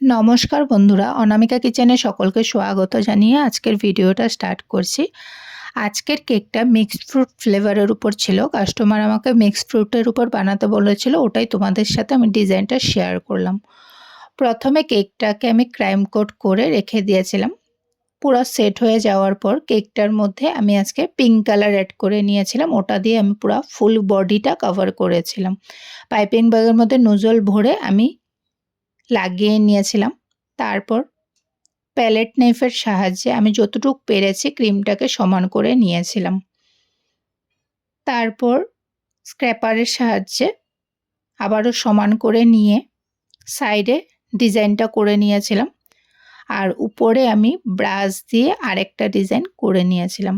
নমস্কার বন্ধুরা, অনামিকা কিচেনে সকলকে স্বাগত জানিয়ে আজকের ভিডিওটা স্টার্ট করছি। আজকের কেকটা মিক্সড ফ্রুট ফ্লেভারের উপর ছিল। কাস্টমার আমাকে মিক্সড ফ্রুটের উপর বানাতে বলেছিল, ওটাই তোমাদের সাথে আমি ডিজাইনটা শেয়ার করলাম। প্রথমে কেকটাকে আমি ক্রাইম কোট করে রেখে দিয়েছিলাম। পুরো সেট হয়ে যাওয়ার পর কেকটার মধ্যে আমি আজকে পিঙ্ক কালার অ্যাড করে নিয়েছিলাম। ওটা দিয়ে আমি পুরো ফুল বডিটা কভার করেছিলাম। পাইপিং ব্যাগের মধ্যে নুজল ভরে আমি লাগিয়ে নিয়েছিলাম। তারপর প্যালেট নাইফের সাহায্যে আমি যতটুকু পেরেছি ক্রিমটাকে সমান করে নিয়েছিলাম। তারপর স্ক্র্যাপারের সাহায্যে আবারও সমান করে নিয়ে সাইডে ডিজাইনটা করে নিয়েছিলাম। আর উপরে আমি ব্রাশ দিয়ে আরেকটা ডিজাইন করে নিয়েছিলাম।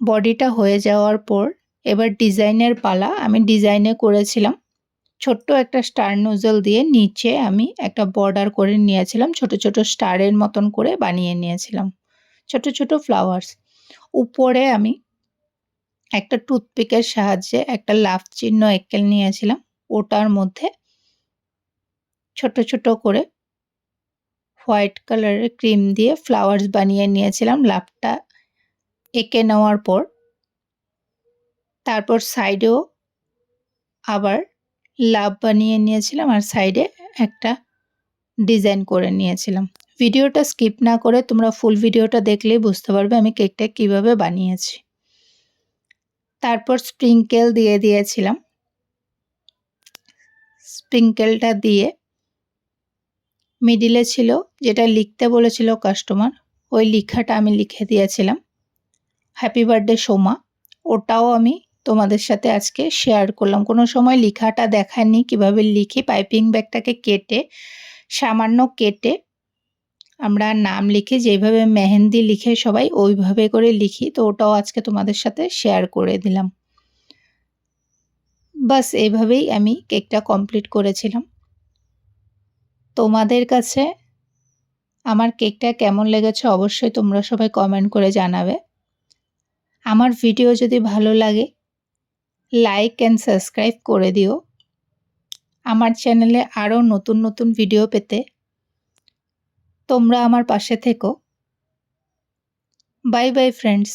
বডিটা হয়ে যাওয়ার পর এবার ডিজাইনের পালা আমি ডিজাইনে করেছিলাম। ছোট্ট একটা স্টার নোজল দিয়ে নিচে আমি একটা বর্ডার করে নিয়েছিলাম। ছোট ছোট স্টারের মতন করে বানিয়ে নিয়েছিলাম। ছোট ছোট ফ্লাওয়ার্স উপরে আমি একটা টুথপিকের সাহায্যে একটা লাভ চিহ্ন একেল নিয়েছিলাম। ওটার মধ্যে ছোট ছোট করে হোয়াইট কালারের ক্রিম দিয়ে ফ্লাওয়ার্স বানিয়ে নিয়েছিলাম। লাভটা এঁকে নেওয়ার পর, তারপর সাইডেও আবার লাভ বানিয়ে নিয়েছিলাম আর সাইডে একটা ডিজাইন করে নিয়েছিলাম। ভিডিওটা স্কিপ না করে তোমরা ফুল ভিডিওটা দেখলেই বুঝতে পারবে আমি কেকটা কীভাবে বানিয়েছি। তারপর স্প্রিঙ্কেল দিয়ে দিয়েছিলাম। স্প্রিঙ্কেলটা দিয়ে মিডিলে ছিল যেটা লিখতে বলেছিল কাস্টমার, ওই লেখাটা আমি লিখে দিয়েছিলাম। হ্যাপি বার্থডে সোমা, ওটাও আমি তোমাদের সাথে আজকে শেয়ার করলাম। কোনো সময় লেখাটা দেখায়নি কীভাবে লিখি পাইপিং ব্যাগটাকে কেটে, সামান্য কেটে আমরা নাম লিখে যেভাবে মেহেন্দি লিখে সবাই ওইভাবে করে লিখি, তো ওটাও আজকে তোমাদের সাথে শেয়ার করে দিলাম। বাস এইভাবেই আমি কেকটা কমপ্লিট করেছিলাম। তোমাদের কাছে আমার কেকটা কেমন লেগেছে অবশ্যই তোমরা সবাই কমেন্ট করে জানাবে। আমার ভিডিও যদি ভালো লাগে লাইক অ্যান্ড সাবস্ক্রাইব করে দিও। আমার চ্যানেলে আরও নতুন নতুন ভিডিও পেতে তোমরা আমার পাশে থেকো। Bye bye friends